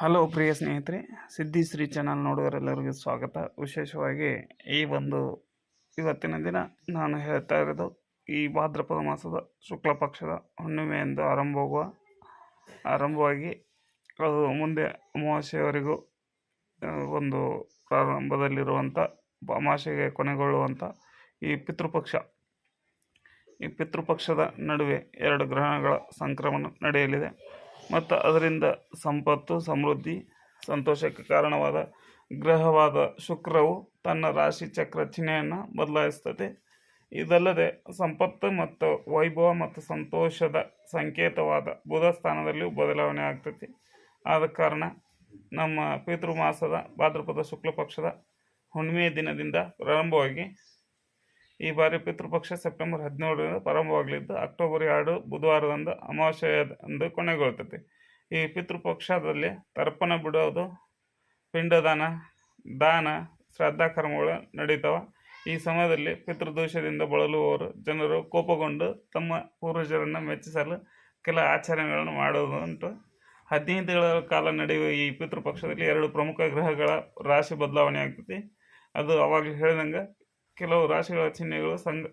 Hello ಪ್ರಿಯ ಸ್ನೇಹಿತರೆ, ಸಿದ್ಧಿ Shri channel ನೋಡುವರೆಲ್ಲರಿಗೂ ಸ್ವಾಗತ. ವಿಶೇಷವಾಗಿ ಈ ಒಂದು ಇವತ್ತಿನ ದಿನ ನಾನು ಹೇಳ್ತಾ ಇರೋದು, ಈ ಭಾದ್ರಪದ ಮಾಸದ ಶುಕ್ಲ ಪಕ್ಷದ ಹುಣ್ಣಿಮೆಯಿಂದ ಆರಂಭವಾಗುವ, ಆರಂಭವಾಗಿ ಅದು ಮುಂದೆ ಅಮಾವಾಸ್ಯವರೆಗೂ ಒಂದು ಪ್ರಾರಂಭದಲ್ಲಿರುವಂಥ, ಅಮಾವಾಸ್ಯೆಗೆ ಕೊನೆಗೊಳ್ಳುವಂಥ ಈ ಪಿತೃಪಕ್ಷ. ಈ ಪಿತೃಪಕ್ಷದ ನಡುವೆ ಎರಡು ಗ್ರಹಣಗಳ ಸಂಕ್ರಮಣ ನಡೆಯಲಿದೆ. ಮತ್ತು ಅದರಿಂದ ಸಂಪತ್ತು, ಸಮೃದ್ಧಿ, ಸಂತೋಷಕ್ಕೆ ಕಾರಣವಾದ ಗ್ರಹವಾದ ಶುಕ್ರವು ತನ್ನ ರಾಶಿ ಚಕ್ರ ಚಿಹ್ನೆಯನ್ನು ಬದಲಾಯಿಸ್ತದೆ ಇದಲ್ಲದೆ ಸಂಪತ್ತು ಮತ್ತು ವೈಭವ ಮತ್ತು ಸಂತೋಷದ ಸಂಕೇತವಾದ ಬುಧ ಸ್ಥಾನದಲ್ಲಿಯೂ ಬದಲಾವಣೆ ಆಗ್ತೈತಿ ಆದ ಕಾರಣ ನಮ್ಮ ಪಿತೃಮಾಸದ, ಭಾದ್ರಪದ ಶುಕ್ಲ ಪಕ್ಷದ ಹುಣ್ಣಿಮೆ ದಿನದಿಂದ ಪ್ರಾರಂಭವಾಗಿ ಈ ಬಾರಿ ಪಿತೃಪಕ್ಷ ಸೆಪ್ಟೆಂಬರ್ ಹದಿನೇಳರಿಂದ ಪ್ರಾರಂಭವಾಗಲಿದ್ದು ಅಕ್ಟೋಬರ್ ಎರಡು ಬುಧವಾರದಂದು ಅಮಾವಾಸ್ಯೆಯಂದು ಕೊನೆಗೊಳ್ತೈತಿ ಈ ಪಿತೃಪಕ್ಷದಲ್ಲಿ ತರ್ಪಣ ಬಿಡೋದು ಪಿಂಡದಾನ, ದಾನ, ಶ್ರದ್ಧಾ ಕರ್ಮಗಳು ನಡೀತಾವ. ಈ ಸಮಯದಲ್ಲಿ ಪಿತೃದೋಷದಿಂದ ಬಳಲುವವರು ಜನರು ಕೋಪಗೊಂಡು ತಮ್ಮ ಪೂರ್ವಜರನ್ನು ಮೆಚ್ಚಿಸಲು ಕೆಲ ಆಚರಣೆಗಳನ್ನು ಮಾಡುವುದುಂಟು. ಹದಿನೈದುಗಳ ಕಾಲ ನಡೆಯುವ ಈ ಪಿತೃಪಕ್ಷದಲ್ಲಿ ಎರಡು ಪ್ರಮುಖ ಗ್ರಹಗಳ ರಾಶಿ ಬದಲಾವಣೆ ಆಗ್ತೈತಿ ಅದು ಅವಾಗಲೇ ಹೇಳಿದಂಗೆ ಕೆಲವು ರಾಶಿಗಳ ಚಿಹ್ನೆಗಳು ಸಂಗ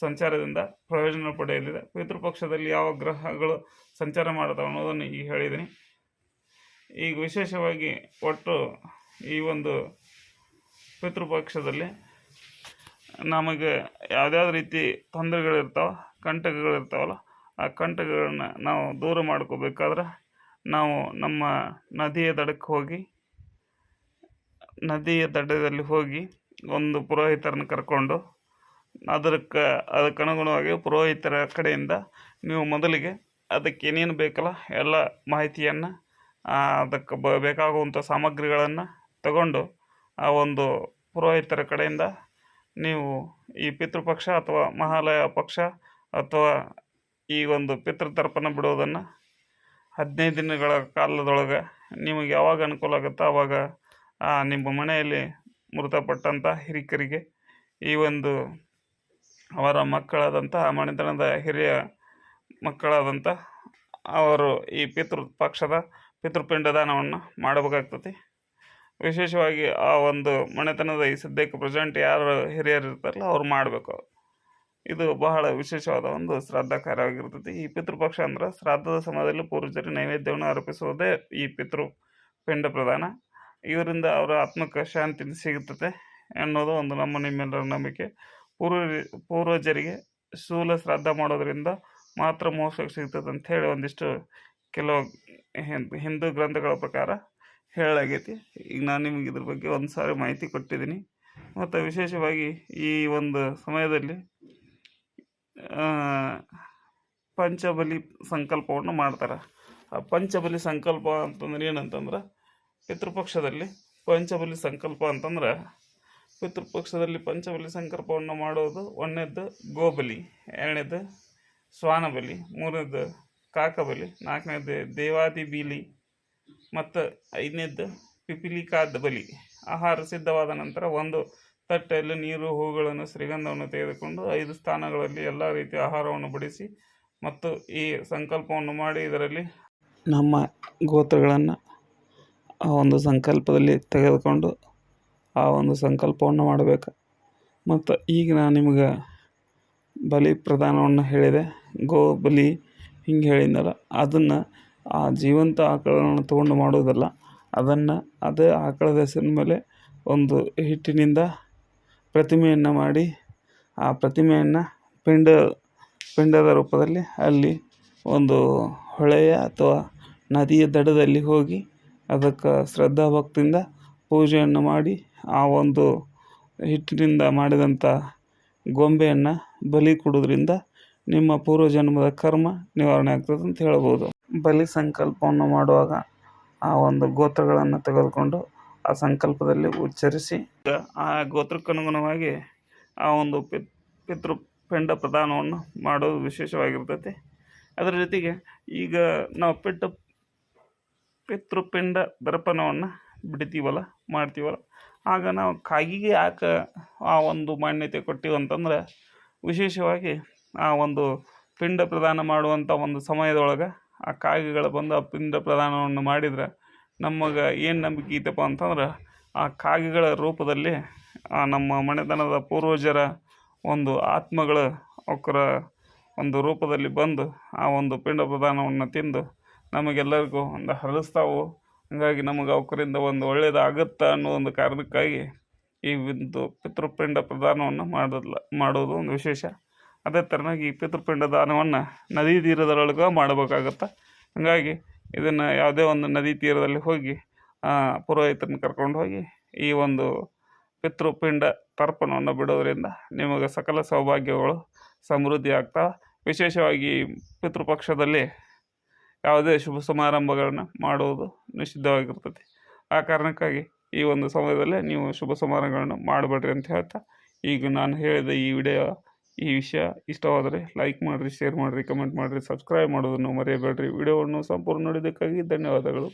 ಸಂಚಾರದಿಂದ ಪ್ರಯೋಜನ ಪಡೆಯಲಿದೆ. ಪಿತೃಪಕ್ಷದಲ್ಲಿ ಯಾವ ಗ್ರಹಗಳು ಸಂಚಾರ ಮಾಡುತ್ತವೆ ಅನ್ನೋದನ್ನು ಈಗ ಹೇಳಿದ್ದೀನಿ. ಈಗ ವಿಶೇಷವಾಗಿ ಒಟ್ಟು ಈ ಒಂದು ಪಿತೃಪಕ್ಷದಲ್ಲಿ ನಮಗೆ ಯಾವುದ್ಯಾವ್ದು ರೀತಿ ತೊಂದರೆಗಳಿರ್ತಾವೆ, ಕಂಟಕಗಳಿರ್ತಾವಲ್ಲ, ಆ ಕಂಟಕಗಳನ್ನ ನಾವು ದೂರ ಮಾಡ್ಕೋಬೇಕಾದ್ರೆ ನಾವು ನಮ್ಮ ನದಿಯ ದಡಕ್ಕೆ ಹೋಗಿ, ನದಿಯ ದಡದಲ್ಲಿ ಹೋಗಿ ಒಂದು ಪುರೋಹಿತರನ್ನು ಕರ್ಕೊಂಡು ಅದಕ್ಕೆ, ಅದಕ್ಕನುಗುಣವಾಗಿ ಪುರೋಹಿತರ ಕಡೆಯಿಂದ ನೀವು ಮೊದಲಿಗೆ ಅದಕ್ಕೆ ಏನೇನು ಬೇಕಲ್ಲ ಎಲ್ಲ ಮಾಹಿತಿಯನ್ನು ಅದಕ್ಕೆ ಬ, ಬೇಕಾಗುವಂಥ ಸಾಮಗ್ರಿಗಳನ್ನು ತಗೊಂಡು ಆ ಒಂದು ಪುರೋಹಿತರ ಕಡೆಯಿಂದ ನೀವು ಈ ಪಿತೃಪಕ್ಷ ಅಥವಾ ಮಹಾಲಯ ಪಕ್ಷ ಅಥವಾ ಈ ಒಂದು ಪಿತೃತರ್ಪಣ ಬಿಡೋದನ್ನು ಹದಿನೈದು ದಿನಗಳ ಕಾಲದೊಳಗೆ ನಿಮಗೆ ಯಾವಾಗ ಅನುಕೂಲ ಆಗುತ್ತೋ ಆವಾಗ ನಿಮ್ಮ ಮನೆಯಲ್ಲಿ ಮೃತಪಟ್ಟಂಥ ಹಿರಿಕರಿಗೆ ಈ ಒಂದು ಅವರ ಮಕ್ಕಳಾದಂಥ ಮಣಿತನದ ಹಿರಿಯ ಮಕ್ಕಳಾದಂಥ ಅವರು ಈ ಪಿತೃ ಪಕ್ಷದ ಪಿತೃಪಿಂಡದಾನವನ್ನು ವಿಶೇಷವಾಗಿ ಆ ಒಂದು ಮನೆತನದ ಈ ಸದ್ಯಕ್ಕೆ ಪ್ರೆಸೆಂಟ್ ಯಾರು ಹಿರಿಯರು ಇರ್ತಾರಲ್ಲ, ಅವ್ರು ಮಾಡಬೇಕು. ಇದು ಬಹಳ ವಿಶೇಷವಾದ ಒಂದು ಶ್ರಾದ್ದ ಕಾರ್ಯವಾಗಿರ್ತೈತಿ ಈ ಪಿತೃಪಕ್ಷ ಅಂದ್ರೆ ಶ್ರಾದ್ದದ ಸಮಯದಲ್ಲಿ ಪೂರ್ವಜರಿಗೆ ನೈವೇದ್ಯವನ್ನು ಅರ್ಪಿಸುವುದೇ ಈ ಪಿತೃ ಪಿಂಡ ಪ್ರದಾನ ಇದರಿಂದ ಅವರ ಆತ್ಮಕ್ಕೆ ಶಾಂತಿ ಸಿಗುತ್ತದೆ ಅನ್ನೋದು ಒಂದು ನಮ್ಮ ನಿಮ್ಮೆಲ್ಲರ ನಂಬಿಕೆ. ಪೂರ್ವ ಪೂರ್ವಜರಿಗೆ ಶೂಲ ಶ್ರಾದ್ದ ಮಾಡೋದರಿಂದ ಮಾತ್ರ ಮೋಸಕ್ಕೆ ಸಿಗ್ತದೆ ಅಂತ ಹೇಳಿ ಒಂದಿಷ್ಟು ಕೆಲವು ಹಿಂದೂ ಗ್ರಂಥಗಳ ಪ್ರಕಾರ ಹೇಳಾಗೈತಿ ಈಗ ನಾನು ನಿಮಗೆ ಇದ್ರ ಬಗ್ಗೆ ಒಂದು ಸಾರಿ ಮಾಹಿತಿ ಕೊಟ್ಟಿದ್ದೀನಿ. ಮತ್ತು ವಿಶೇಷವಾಗಿ ಈ ಒಂದು ಸಮಯದಲ್ಲಿ ಪಂಚಬಲಿ ಸಂಕಲ್ಪವನ್ನು ಮಾಡ್ತಾರೆ. ಆ ಪಂಚಬಲಿ ಸಂಕಲ್ಪ ಅಂತಂದ್ರೆ ಏನಂತಂದ್ರೆ ಪಿತೃಪಕ್ಷದಲ್ಲಿ ಪಂಚಬಲಿ ಸಂಕಲ್ಪ ಅಂತಂದ್ರೆ ಪಿತೃಪಕ್ಷದಲ್ಲಿ ಪಂಚಬಲಿ ಸಂಕಲ್ಪವನ್ನು ಮಾಡೋದು ಒಂದನೇದ್ದು ಗೋಬಲಿ, ಎರಡನೇದ್ದು ಶ್ವಾನಬಲಿ, ಮೂರನೇದ್ದು ಕಾಕಬಲಿ ನಾಲ್ಕನೇದು ದೇವಾದಿ ಬೀಲಿ ಮತ್ತು ಐದನೇದ್ದು ಪಿಪಿಲಿಕಾದ ಬಲಿ ಆಹಾರ ಸಿದ್ಧವಾದ ನಂತರ ಒಂದು ತಟ್ಟೆಯಲ್ಲಿ ನೀರು, ಹೂಗಳನ್ನು, ಶ್ರೀಗಂಧವನ್ನು ತೆಗೆದುಕೊಂಡು ಐದು ಸ್ಥಾನಗಳಲ್ಲಿ ಎಲ್ಲ ರೀತಿಯ ಆಹಾರವನ್ನು ಬಡಿಸಿ ಮತ್ತು ಈ ಸಂಕಲ್ಪವನ್ನು ಮಾಡಿ ಇದರಲ್ಲಿ ನಮ್ಮ ಗೋತ್ರಗಳನ್ನು ಆ ಒಂದು ಸಂಕಲ್ಪದಲ್ಲಿ ತೆಗೆದುಕೊಂಡು ಆ ಒಂದು ಸಂಕಲ್ಪವನ್ನು ಮಾಡಬೇಕು. ಮತ್ತು ಈಗ ನಾನು ನಿಮ್ಗೆ ಬಲಿ ಪ್ರದಾನವನ್ನು ಹೇಳಿದೆ. ಗೋ ಬಲಿ ಹಿಂಗೆ ಹೇಳಿದ್ನಲ್ಲ, ಅದನ್ನು ಆ ಜೀವಂತ ಆಕಳನ್ನು ತೊಗೊಂಡು ಮಾಡೋದಲ್ಲ ಅದನ್ನು ಅದೇ ಆಕಳದ ಹೆಸರಿನ ಮೇಲೆ ಒಂದು ಹಿಟ್ಟಿನಿಂದ ಪ್ರತಿಮೆಯನ್ನು ಮಾಡಿ, ಆ ಪ್ರತಿಮೆಯನ್ನು ಪಿಂಡ, ಪಿಂಡದ ರೂಪದಲ್ಲಿ ಅಲ್ಲಿ ಒಂದು ಹೊಳೆಯ ಅಥವಾ ನದಿಯ ದಡದಲ್ಲಿ ಹೋಗಿ ಅದಕ್ಕೆ ಶ್ರದ್ಧಾ ಭಕ್ತಿಯಿಂದ ಪೂಜೆಯನ್ನು ಮಾಡಿ ಆ ಒಂದು ಹಿಟ್ಟಿನಿಂದ ಮಾಡಿದಂಥ ಗೊಂಬೆಯನ್ನು ಬಲಿ ಕೊಡೋದ್ರಿಂದ ನಿಮ್ಮ ಪೂರ್ವಜನ್ಮದ ಕರ್ಮ ನಿವಾರಣೆ ಆಗ್ತದೆ ಅಂತ ಹೇಳ್ಬೋದು. ಬಲಿ ಸಂಕಲ್ಪವನ್ನು ಮಾಡುವಾಗ ಆ ಒಂದು ಗೋತ್ರಗಳನ್ನು ತೆಗೆದುಕೊಂಡು ಆ ಸಂಕಲ್ಪದಲ್ಲಿ ಉಚ್ಚರಿಸಿ ಆ ಗೋತ್ರಕ್ಕನುಗುಣವಾಗಿ ಆ ಒಂದು ಪಿತ್, ಪಿತೃ ಪಿಂಡ ಪ್ರದಾನವನ್ನು ಮಾಡೋದು ವಿಶೇಷವಾಗಿರ್ತೈತಿ. ಅದರ ಜೊತೆಗೆ ಈಗ ನಾವು ಪಿಟ್ಟ ಪಿತೃಪಿಂಡ ದರ್ಪಣವನ್ನು ಬಿಡ್ತೀವಲ್ಲ, ಮಾಡ್ತೀವಲ್ಲ. ಆಗ ನಾವು ಕಾಗಿಗೆ ಯಾಕೆ ಆ ಒಂದು ಮಾನ್ಯತೆ ಕೊಟ್ಟಿವಿ ಅಂತಂದ್ರೆ, ವಿಶೇಷವಾಗಿ ಆ ಒಂದು ಪಿಂಡ ಪ್ರದಾನ ಮಾಡುವಂಥ ಒಂದು ಸಮಯದೊಳಗೆ ಆ ಕಾಗಿಗಳು ಬಂದು ಆ ಪಿಂಡ ಪ್ರದಾನವನ್ನು ಮಾಡಿದ್ರೆ ನಮಗೆ ಏನು ನಂಬಿಕೆ ಐತಪ್ಪ ಅಂತಂದ್ರೆ, ಆ ಕಾಗೆಗಳ ರೂಪದಲ್ಲಿ ಆ ನಮ್ಮ ಮನೆತನದ ಪೂರ್ವಜರ ಒಂದು ಆತ್ಮಗಳು ಅವರ ಒಂದು ರೂಪದಲ್ಲಿ ಬಂದು ಆ ಒಂದು ಪಿಂಡ ಪ್ರದಾನವನ್ನು ತಿಂದು ನಮಗೆಲ್ಲರಿಗೂ ಒಂದು ಹರಸ್ತಾವು ಹಾಗಾಗಿ ನಮಗೆ ಅವಕರಿಂದ ಒಂದು ಒಳ್ಳೆಯದಾಗುತ್ತೆ ಅನ್ನೋ ಒಂದು ಕಾರಣಕ್ಕಾಗಿ ಈ ಒಂದು ಪಿತೃಪಿಂಡ ಪ್ರದಾನವನ್ನು ಮಾಡೋದಿಲ್ಲ ಮಾಡೋದು ಒಂದು ವಿಶೇಷ. ಅದೇ ಥರನಾಗಿ ಈ ಪಿತೃಪಿಂಡ ದಾನವನ್ನು ನದಿ ತೀರದೊಳಗೆ ಮಾಡಬೇಕಾಗತ್ತೆ. ಹಾಗಾಗಿ ಇದನ್ನು ಯಾವುದೇ ಒಂದು ನದಿ ತೀರದಲ್ಲಿ ಹೋಗಿ ಪುರೋಹಿತರನ್ನ ಕರ್ಕೊಂಡು ಹೋಗಿ ಈ ಒಂದು ಪಿತೃಪಿಂಡ ತರ್ಪಣವನ್ನು ಬಿಡೋದರಿಂದ ನಿಮಗೆ ಸಕಲ ಸೌಭಾಗ್ಯಗಳು ಸಮೃದ್ಧಿ ಆಗ್ತಾವೆ ವಿಶೇಷವಾಗಿ ಪಿತೃಪಕ್ಷದಲ್ಲಿ ಯಾವುದೇ ಶುಭ ಸಮಾರಂಭಗಳನ್ನು ಮಾಡುವುದು ನಿಷಿದ್ಧವಾಗಿರ್ತದೆ. ಆ ಕಾರಣಕ್ಕಾಗಿ ಈ ಒಂದು ಸಮಯದಲ್ಲಿ ನೀವು ಶುಭ ಸಮಾರಂಭಗಳನ್ನು ಮಾಡಬೇಡ್ರಿ ಅಂತ ಹೇಳ್ತಾ, ಈಗ ನಾನು ಹೇಳಿದ ಈ ವಿಡಿಯೋ ಈ ವಿಷಯ ಇಷ್ಟವಾದರೆ ಲೈಕ್ ಮಾಡಿರಿ, ಶೇರ್ ಮಾಡಿರಿ, ಕಮೆಂಟ್ ಮಾಡಿರಿ, ಸಬ್ಸ್ಕ್ರೈಬ್ ಮಾಡೋದನ್ನು ಮರೆಯಬೇಡ್ರಿ. ವಿಡಿಯೋವನ್ನು ಸಂಪೂರ್ಣ ನೋಡಿದ್ದಕ್ಕಾಗಿ ಧನ್ಯವಾದಗಳು.